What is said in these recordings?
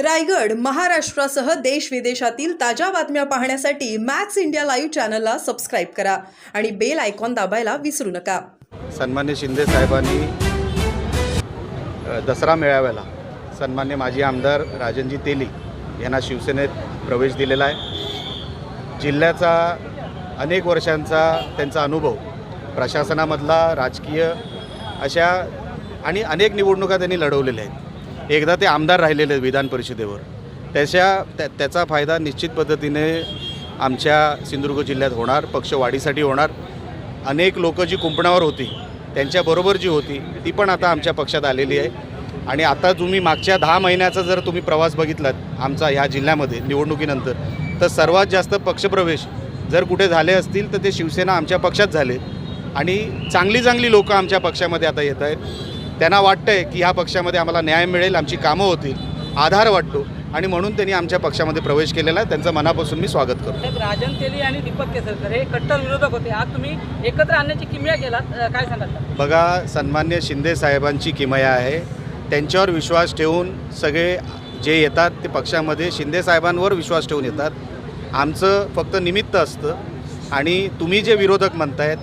रायगड महाराष्ट्रासह देश विदेशातील ताज्या बातम्या पाहण्यासाठी मॅक्स इंडिया लाईव्ह चॅनलला सबस्क्राईब करा आणि बेल आयकॉन दाबायला विसरू नका. सन्मान्य शिंदे साहेबांनी अ, दसरा मेळाव्याला सन्मान्य माजी आमदार राजनजी तेली यांना शिवसेनेत प्रवेश दिलेला आहे. जिल्ह्याचा अनेक वर्षांचा त्यांचा अनुभव प्रशासनामधला राजकीय अशा आणि अनेक निवडणुका त्यांनी लढवलेल्या आहेत. एकदा ते आमदार राहिलेले आहेत विधान परिषदेवर. त्याच्या त्या त्याचा फायदा निश्चित पद्धतीने आमच्या सिंधुदुर्ग जिल्ह्यात होणार पक्ष वाढीसाठी होणार. अनेक लोकं जी कुंपणावर होती त्यांच्याबरोबर जी होती ती पण आता आमच्या पक्षात आलेली आहे. आणि आता तुम्ही मागच्या दहा महिन्याचा जर तुम्ही प्रवास बघितलात आमचा ह्या जिल्ह्यामध्ये निवडणुकीनंतर तर सर्वात जास्त पक्षप्रवेश जर कुठे झाले असतील तर ते शिवसेना आमच्या पक्षात झाले. आणि चांगली चांगली लोकं आमच्या पक्षामध्ये आता येत आहेत. त्यांना वाटतं आहे की ह्या पक्षामध्ये आम्हाला न्याय मिळेल आमची कामं होतील आधार वाटतो. आणि म्हणून त्यांनी आमच्या पक्षामध्ये प्रवेश केलेला आहे. त्यांचं मनापासून मी स्वागत करतो. राजन तेली आणि दीपक केसरकर हे कट्टर विरोधक होते. आज तुम्ही एकत्र आणण्याची किमया केलात. अं, काय सांगाल? बघा सन्मान्य शिंदे साहेबांची किमया आहे. त्यांच्यावर विश्वास ठेवून सगळे जे येतात ते पक्षामध्ये शिंदे साहेबांवर विश्वास ठेवून येतात. आमचं फक्त निमित्त असतं. आणि तुम्ही जे विरोधक म्हणतायत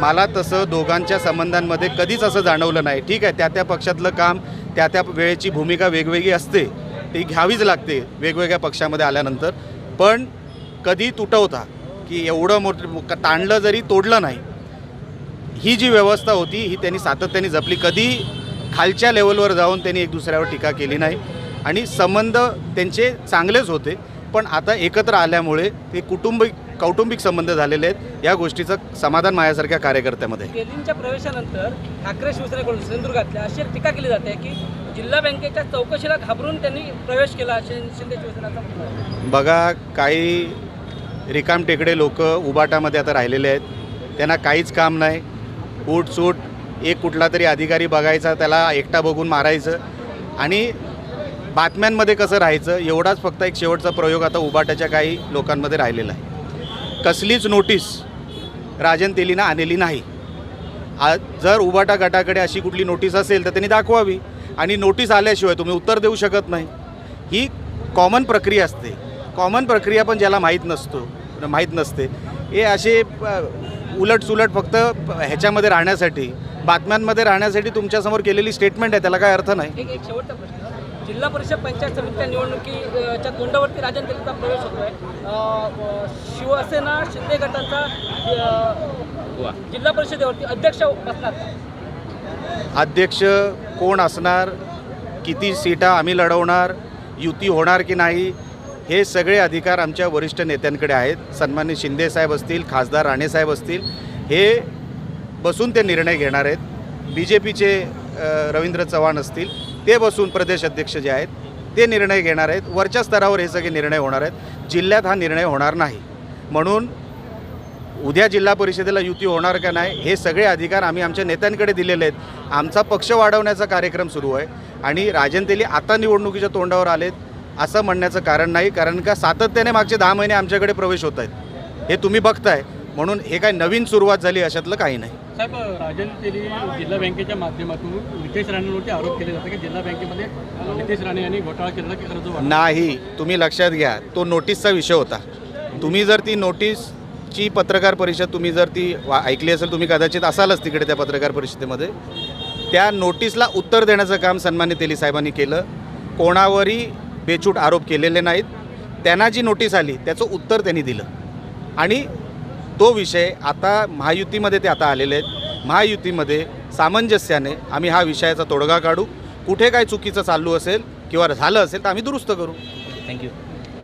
मला तसं दोघांच्या संबंधांमध्ये कधीच असं जाणवलं नाही. ठीक आहे त्या त्या पक्षातलं काम त्या त्या वेळेची भूमिका वेगवेगळी असते ती घ्यावीच लागते वेगवेगळ्या पक्षामध्ये आल्यानंतर. पण कधी तुटवता की एवढं मोठं ताणलं जरी तोडलं नाही ही जी व्यवस्था होती ही त्यांनी सातत्याने जपली. कधी खालच्या लेवलवर जाऊन त्यांनी एक दुसऱ्यावर टीका केली नाही. आणि संबंध त्यांचे चांगलेच होते. पण आता एकत्र आल्यामुळे ते कुटुंबिक कौटुंबिक संबंध झालेले आहेत. या गोष्टीचं समाधान माझ्यासारख्या कार्यकर्त्यामध्ये. तेलींच्या प्रवेशानंतर ठाकरे शिवसेनेकडून सिंधुदुर्गातल्या अशी टीका केली जाते की जिल्हा बँकेच्या चौकशीला घाबरून त्यांनी प्रवेश केला शिंदे आहे. बघा काही रिकाम टेकडे लोक उबाटामध्ये आता राहिलेले आहेत. त्यांना काहीच काम नाही. सूट एक कुठला तरी अधिकारी बघायचा त्याला एकटा बघून मारायचं. आणि बातम्यांमध्ये कसं राहायचं एवढाच फक्त एक शेवटचा प्रयोग आता उबाटाच्या काही लोकांमध्ये राहिलेला आहे. कसलीच नोटीस राजन तेलीनं आणलेली नाही. आज जर उबाटा गटाकडे अशी कुठली नोटीस असेल तर त्यांनी दाखवावी. आणि नोटीस आल्याशिवाय तुम्ही उत्तर देऊ शकत नाही. ही कॉमन प्रक्रिया असते. कॉमन प्रक्रिया पण ज्याला माहीत नसतो माहीत नसते. हे असे उलटसुलट फक्त ह्याच्यामध्ये राहण्यासाठी बातम्यांमध्ये राहण्यासाठी तुमच्यासमोर केलेली स्टेटमेंट आहे त्याला काय अर्थ नाही. जिल्हा परिषद पंचायत समितीच्या निवडणुकीच्या तोंडावरती राजन प्रवेश होतोय. शिवसेना शिंदे गटाचा जिल्हा परिषदेवरती अध्यक्ष असणार अध्यक्ष कोण असणार किती सीटा आम्ही लढवणार युती होणार की नाही हे सगळे अधिकार आमच्या वरिष्ठ नेत्यांकडे आहेत. सन्मान्य शिंदे साहेब असतील खासदार राणेसाहेब असतील हे बसून ते निर्णय घेणार आहेत. बी जे पीचे रवींद्र चव्हाण असतील ते बसून प्रदेश अध्यक्ष जे आहेत ते निर्णय घेणार आहेत. वरच्या स्तरावर हे सगळे निर्णय होणार आहेत. जिल्ह्यात हा निर्णय होणार नाही. म्हणून उद्या जिल्हा परिषदेला युती होणार का नाही हे सगळे अधिकार आम्ही आमच्या नेत्यांकडे दिलेले आहेत. आमचा पक्ष वाढवण्याचा कार्यक्रम सुरू आहे. आणि राजन तेली आता निवडणुकीच्या तोंडावर आलेत असं म्हणण्याचं कारण नाही. कारण का सातत्याने मागचे दहा महिने आमच्याकडे प्रवेश होत आहेत. हे तुम्ही बघताय. म्हणून हे काय नवीन सुरुवात झाली अशातलं काही नाही. साहेब राजन तेली जिल्हा बँकेच्या माध्यमातून नितेश राणेंवरती आरोप केले जातात की जिल्हा बँकेमध्ये नितेश राणे यांनी घोटाळा केलेला की अर्ज वाटप नाही तुम्ही लक्षात घ्या तो नोटीसचा विषय होता. तुम्ही जर ती नोटीसची पत्रकार परिषद तुम्ही जर ती वा ऐकली असेल तुम्ही कदाचित असालच तिकडे त्या पत्रकार परिषदेमध्ये. त्या नोटीसला उत्तर देण्याचं काम सन्मान्य तेली साहेबांनी केलं. कोणावरही बेछूट आरोप केलेले नाहीत. त्यांना जी नोटीस आली त्याचं उत्तर त्यांनी दिलं. आणि तो विषय आता महायुतीमध्ये ते आता आलेले आहेत. महायुतीमध्ये सामंजस्याने आम्ही हा विषयाचा तोडगा काढू. कुठे काय चुकीचं चालू असेल किंवा झालं असेल तर आम्ही दुरुस्त करू. थँक्यू